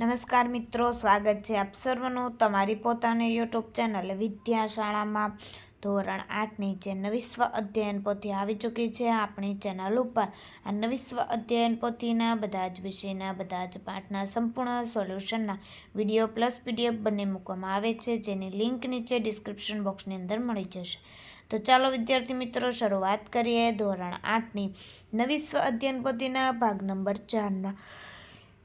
નમસ્કાર મિત્રો, સ્વાગત છે આપ સર્વનું તમારી પોતાની યુટ્યુબ ચેનલ વિદ્યાશાળામાં. ધોરણ આઠની જે નવી સ્વ અધ્યયન પોથી આવી ચૂકી છે આપણી ચેનલ ઉપર. આ નવી સ્વ અધ્યયન પોથીના બધા જ વિષયના, બધા જ પાઠના, સંપૂર્ણ સોલ્યુશનના વીડિયો પ્લસ પીડીએફ બંને મૂકવામાં આવે છે, જેની લિંક નીચે ડિસ્ક્રિપ્શન બોક્સની અંદર મળી જશે. તો ચાલો વિદ્યાર્થી મિત્રો, શરૂઆત કરીએ ધોરણ આઠની નવી સ્વ અધ્યયન પોથીના ભાગ નંબર ચારના.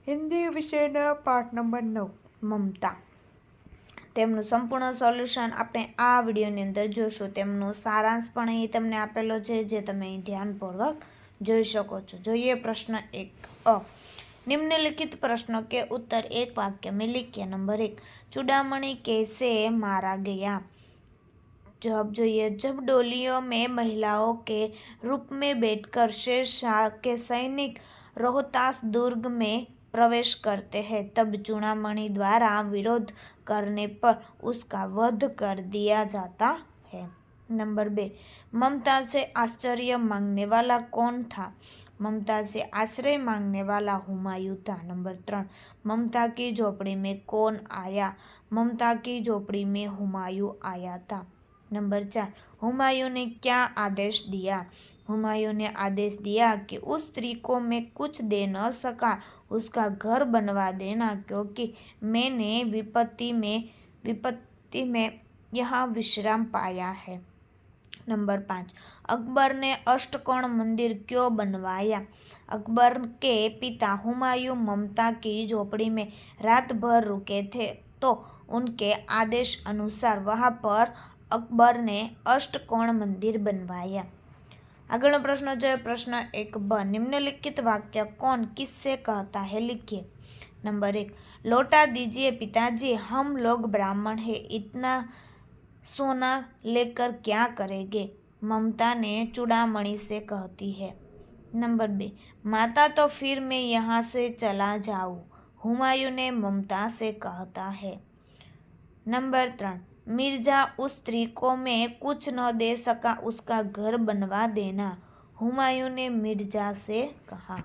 હિન્દી વિષયના પાઠ નંબર નવ, મમતા. તેમનું સંપૂર્ણ સોલ્યુશન આપણે આ વિડીયોની અંદર જોઈશું તેમનો સારાંશ પણ અહીં તમને આપેલો છે, જે તમે અહીં ધ્યાનપૂર્વક જોઈ શકો છો. જોઈએ પ્રશ્ન એક, અ. નિમ્નલિખિત પ્રશ્નો કે ઉત્તર એક વાક્ય મેં લીખ્યા. નંબર એક, ચૂડામણી કેસે મારા ગયા? જવાબ જોઈએ, જબ ડોલીઓ મેં મહિલાઓ કે રૂપ મેં બેઠકર શેરશાહ કે સૈનિક રોહતાસ દુર્ગ મેં प्रवेश करते हैं, तब चूड़ामणि द्वारा विरोध करने पर उसका वध कर दिया जाता है। नंबर बे, ममता से आश्चर्य मांगने वाला कौन था? ममता से आश्रय मांगने वाला हुमायूं था। नंबर त्रण ममता की झोपड़ी में कौन आया? ममता की झोपड़ी में हुमायूं आया था। नंबर चार, हुमायूं ने क्या आदेश दिया? हुमायूं ने आदेश दिया कि उस स्त्री को मैं कुछ दे न सका, उसका घर बनवा देना, क्योंकि मैंने विपत्ति में विपत्ति में यहाँ विश्राम पाया है। नंबर पाँच, अकबर ने अष्टकोण मंदिर क्यों बनवाया? अकबर के पिता हुमायूं ममता की झोपड़ी में रात भर रुके थे तो उनके आदेश अनुसार वहाँ पर अकबर ने अष्टकोण मंदिर बनवाया। આગળનો પ્રશ્ન જોઈએ પ્રશ્ન એક બ निम्नलिखित वाक्य कौन किससे कहता है लिखिए नंबर एक लौटा दीजिए पिताजी हम लोग ब्राह्मण हैं इतना सोना लेकर क्या करेंगे ममता ने चूड़ामणि से कहती है नंबर बे माता तो फिर मैं यहाँ से चला जाऊँ हुमायूं ने ममता से कहता है नंबर त्रण मिर्ज़ा उस स्त्री को मैं कुछ न दे सका, उसका घर बनवा देना, हुमायूं ने मिर्ज़ा से कहा।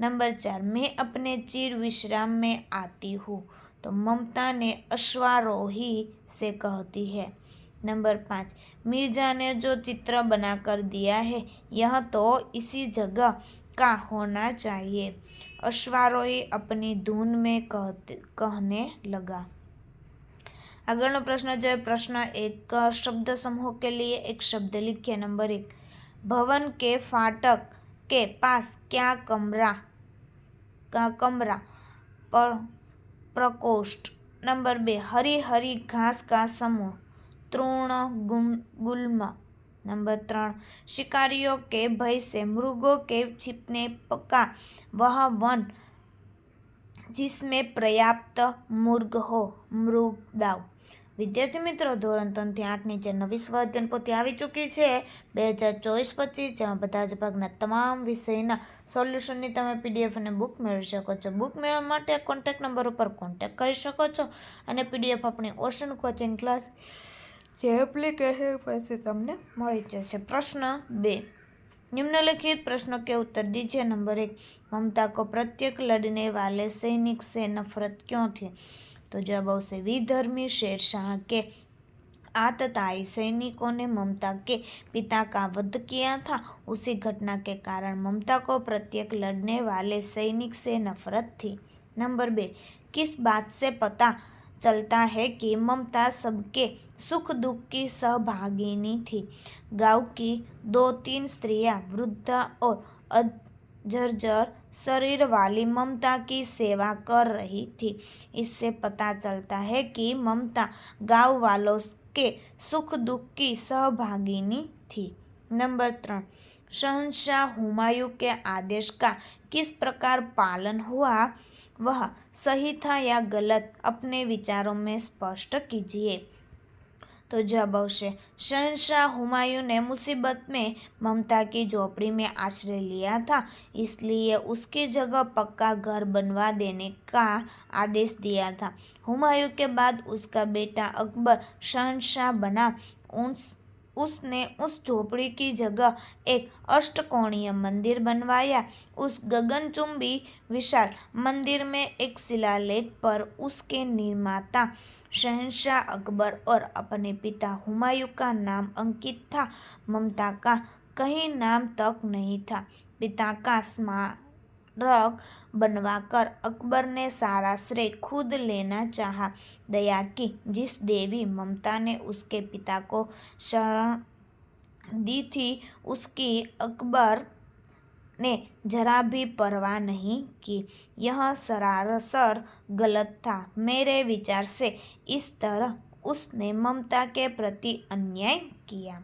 नंबर चार, मैं अपने चिर विश्राम में आती हूँ तो ममता ने अश्वारोही से कहती है। नंबर पाँच, मिर्ज़ा ने जो चित्र बनाकर दिया है, यह तो इसी जगह का होना चाहिए, अश्वारोही अपनी धुन में कहते, कहने लगा। આગળનો પ્રશ્ન જોઈએ. પ્રશ્ન એક શબ્દ સમૂહ કે લઈએ એક શબ્દ લીખીએ નંબર એક, ભવન કે ફાટક કે પાસ ક્યાં કમરા? ક્યાં કમરા? પ્રકોષ્ઠ. નંબર બે હરી ઘાસ કા સમૂહ? તૃણ ગુમ, ગુલ્મ. નંબર ત્રણ, શિકારીઓ કે ભય સે? મૃગો કે છીપને પકા? વહ વન. जिसमें पर्याप्त मुर्ग हो मृगदाव વિદ્યાર્થી મિત્રો ધોરણ ત્રણથી આઠની જે નવી સ્વાધ્યાન પોથી આવી ચૂકી છે બે હજાર ચોવીસ પચીસ જેમાં બધા જ ભાગના તમામ વિષયના સોલ્યુશનની તમે પીડીએફ અને બુક મેળવી શકો છો બુક મેળવવા માટે કોન્ટેક્ટ નંબર ઉપર કોન્ટેક્ટ કરી શકો છો અને પીડીએફ આપણી ઓશન કોચિંગ ક્લાસ જે એપ્લિકેશન પરથી તમને મળી જશે પ્રશ્ન બે निम्नलिखित प्रश्नों के उत्तर दीजिए। नंबर एक, ममता को प्रत्येक लड़ने वाले सैनिक से नफरत क्यों थी? तो जब उसे, विधर्मी शेरशाह के आतताई सैनिकों ने ममता के पिता का वध किया था। उसी घटना के कारण ममता को प्रत्येक लड़ने वाले सैनिक से नफरत थी। नंबर बे, किस बात से पता चलता है कि ममता सबके सुख दुख की सहभागिनी थी। गाँव की दो तीन स्त्रियाँ, वृद्ध और जर्जर शरीर वाली ममता की सेवा कर रही थी। इससे पता चलता है कि ममता गाँव वालों के सुख दुख की सहभागिनी थी। नंबर त्रण शहनशाह हुमायूं के आदेश का किस प्रकार पालन हुआ? वह सही था या गलत, अपने विचारों में स्पष्ट कीजिए। तो जब अवश्य शहनशाह हुमायूं ने मुसीबत में ममता की झोपड़ी में आश्रय लिया था, इसलिए उसकी जगह पक्का घर बनवा देने का आदेश दिया था। हुमायूं के बाद उसका बेटा अकबर शहनशाह बना। उस उसने उस झोपड़ी की जगह एक अष्टकोणीय मंदिर बनवाया। उस गगनचुंबी विशाल मंदिर में एक शिलालेख पर उसके निर्माता शहनशाह अकबर और अपने पिता हुमायूं का नाम अंकित था। ममता का कहीं नाम तक नहीं था। पिता का स्मारक बनवाकर अकबर ने सारा श्रेय खुद लेना चाहा दया की जिस देवी ममता ने उसके पिता को शरण दी थी उसकी अकबर ने जरा भी परवाह नहीं की यह सरासर गलत था मेरे विचार से इस तरह उसने ममता के प्रति अन्याय किया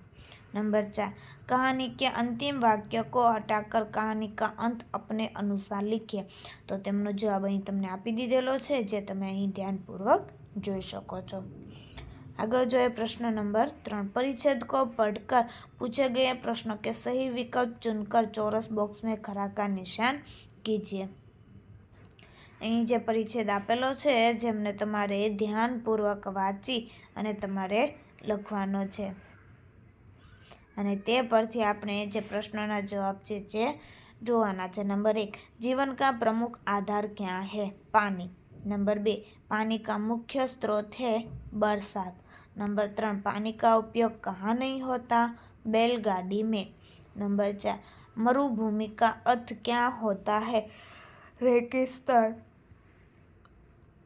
नंबर चार कहानी के अंतिम वाक्य को હટાકર કહાની કા અંત अपने અનુસાર લીખીએ તો તેમનો જવાબ અહીં તમને આપી દીધેલો છે જે તમે અહીં ધ્યાનપૂર્વક જોઈ શકો છો આગળ જોઈએ પ્રશ્ન નંબર ત્રણ परिच्छेद को पढ़कर पूछे गए प्रश्नों के सही विकल्प चुनकर चौरस बॉक्स में खरा का निशान कीजिए અહીં જે પરિચ્છેદ આપેલો છે જેમને તમારે ધ્યાનપૂર્વક વાંચી અને તમારે લખવાનો છે અને તે પરથી આપણે જે પ્રશ્નોના જવાબ છે જે જોવાના છે નંબર એક जीवन का प्रमुख आधार क्या है पानी नंबर बे पानी का मुख्य स्रोत है बरसात नंबर तीन पानी का उपयोग कहाँ नहीं होता बैलगाड़ी में नंबर चार मरुभूमि का अर्थ क्या होता है रेगिस्तान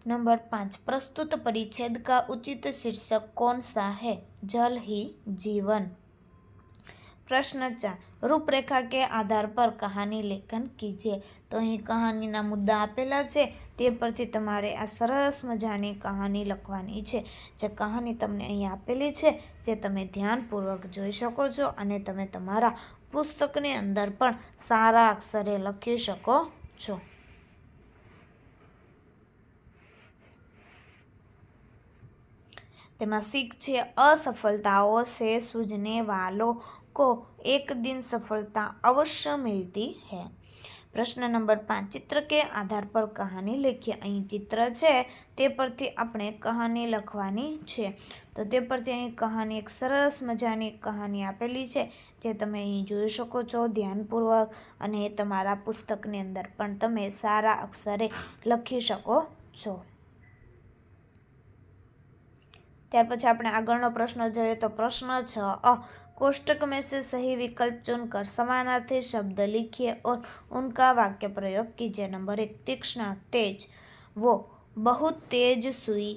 नंबर पाँच प्रस्तुत परिच्छेद का उचित शीर्षक कौन सा है जल ही जीवन પ્રશ્ન ચાર રૂપરેખા કે આધાર પર કહાની લેખન કીજે. તો અહીં કહાનીના મુદ્દા આપેલા છે. તે પરથી તમારે આ સરસ મજાની કહાની લખવાની છે. જે કહાની તમને અહીં આપેલી છે, જે તમે ધ્યાનપૂર્વક જોઈ શકો છો અને તમે તમારા પુસ્તકની અંદર પણ સારા અક્ષરે લખી શકો છો. તેમાં શીખ છે, અસફળતાઓ છે સૂજને વાલો को एक दिन सफलता अवश्य मिलती है પ્રશ્ન નંબર પાંચ ચિત્ર કે આધાર પર કહાની લખીએ અહીં ચિત્ર છે તે પરથી આપણે કહાની લખવાની છે તો તે પરથી અહીં કહાની એક સરસ મજાની કહાની આપેલી છે જે તમે અહીં જોઈ શકો છો ધ્યાનપૂર્વક અને તમારા પુસ્તકની અંદર પણ તમે સારા અક્ષરે લખી શકો છો ત્યાર પછી આપણે આગળનો પ્રશ્ન જોઈએ તો પ્રશ્ન છ અ कोष्टक में से सही विकल्प चुनकर समानार्थी शब्द लिखिए और उनका वाक्य प्रयोग कीजिए। नंबर एक, तीक्ष्ण, तेज। वो बहुत तेज सुई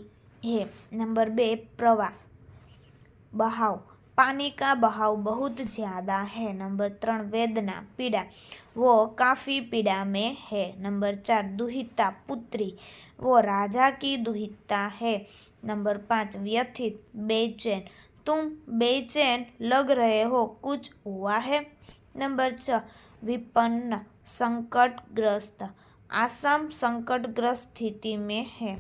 है। नंबर बे, प्रवाह। बहाव। पानी का बहाव बहुत ज़्यादा है। नंबर त्रण, वेदना, पीड़ा। वो काफ़ी पीड़ा में है। नंबर चार, दुहिता, पुत्री। वो राजा की दुहिता है। नंबर पाँच, व्यथित, बेचैन। तुम बेचैन लग रहे हो। कुछ हुआ है? नंबर छ, विपन्न संकटग्रस्त। आसाम संकटग्रस्त स्थिति में है।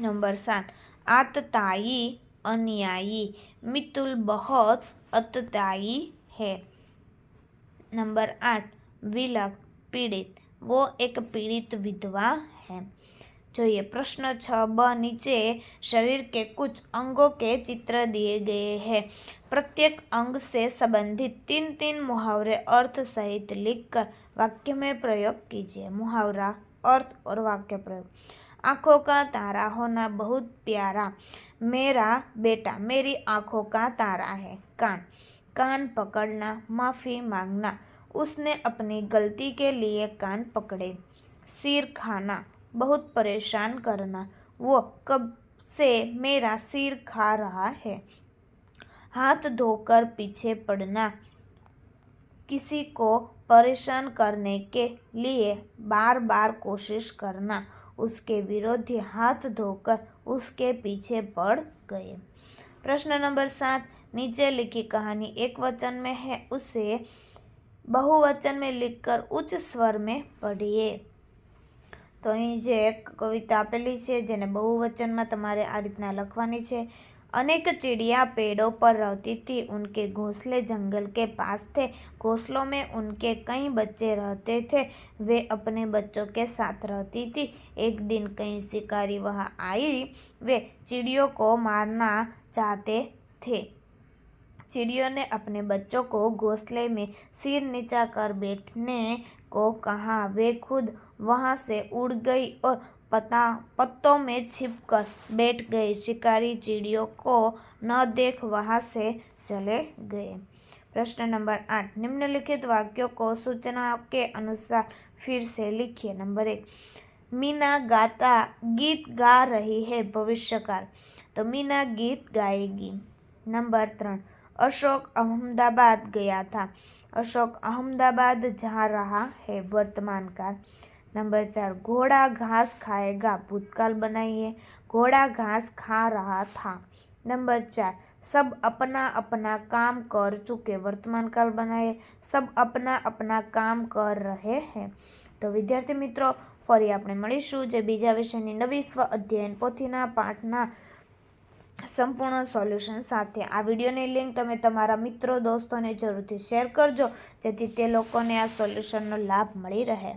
नंबर सात आतताई अन्यायी। मितुल बहुत अतताई है। नंबर आठ विलक पीड़ित। वो एक पीड़ित विधवा है। જોઈએ પ્રશ્ન छ ब नीचे शरीर के कुछ अंगों के चित्र दिए गए हैं प्रत्येक अंग से संबंधित तीन तीन मुहावरे अर्थ सहित लिखकर वाक्य में प्रयोग कीजिए मुहावरा अर्थ और वाक्य प्रयोग आँखों का तारा होना बहुत प्यारा मेरा बेटा मेरी आँखों का तारा है कान कान पकड़ना माफ़ी मांगना उसने अपनी गलती के लिए कान पकड़े सिर खाना बहुत परेशान करना। वो कब से मेरा सिर खा रहा है? हाथ धोकर पीछे पड़ना। किसी को परेशान करने के लिए बार बार कोशिश करना। उसके विरोधी हाथ धोकर उसके पीछे पड़ गए। प्रश्न नंबर सात, नीचे लिखी कहानी एक वचन में है, उसे बहुवचन में लिखकर उच्च स्वर में पढ़िए। તો અહીં જે એક કવિતા આપેલી છે જેને બહુવચનમાં તમારે આ રીતના લખવાની છે अनेक चिड़िया पेड़ों पर रहती थी उनके घोंसले जंगल के पास थे घोंसलों में उनके कई बच्चे रहते थे वे अपने बच्चों के साथ रहती थी एक दिन कई शिकारी वहाँ आई वे चिड़ियों को मारना चाहते थे चिड़ियों ने अपने बच्चों को घोंसले में सिर नीचा कर बैठने को कहा वे खुद वहां से उड़ गई और पता पत्तों में छिपकर बैठ गई शिकारी चिड़ियों को न देख वहां से चले गए प्रश्न नंबर आठ निम्नलिखित वाक्यों को सूचना के अनुसार फिर से लिखिए नंबर एक मीना गाता गीत गा रही है भविष्यकाल तो मीना गीत गाएगी नंबर ત્રણ अशोक अहमदाबाद गया था अशोक अहमदाबाद जा रहा है वर्तमान काल नंबर चार घोड़ा घास खाएगा भूतकाल बनाइए घोड़ा घास खा रहा था नंबर चार सब अपना अपना काम कर चुके वर्तमान काल बनाए सब अपना अपना કામ કર રહે હે તો વિદ્યાર્થી મિત્રો ફરી આપણે મળીશું જે બીજા વિષયની નવી સ્વ અધ્યયન પોથીના પાઠના સંપૂર્ણ સોલ્યુશન સાથે. આ વિડીયોની લિંક તમે તમારા મિત્રો, દોસ્તોને જરૂરથી શેર કરજો, જેથી તે લોકોને આ સોલ્યુશનનો લાભ મળી રહે.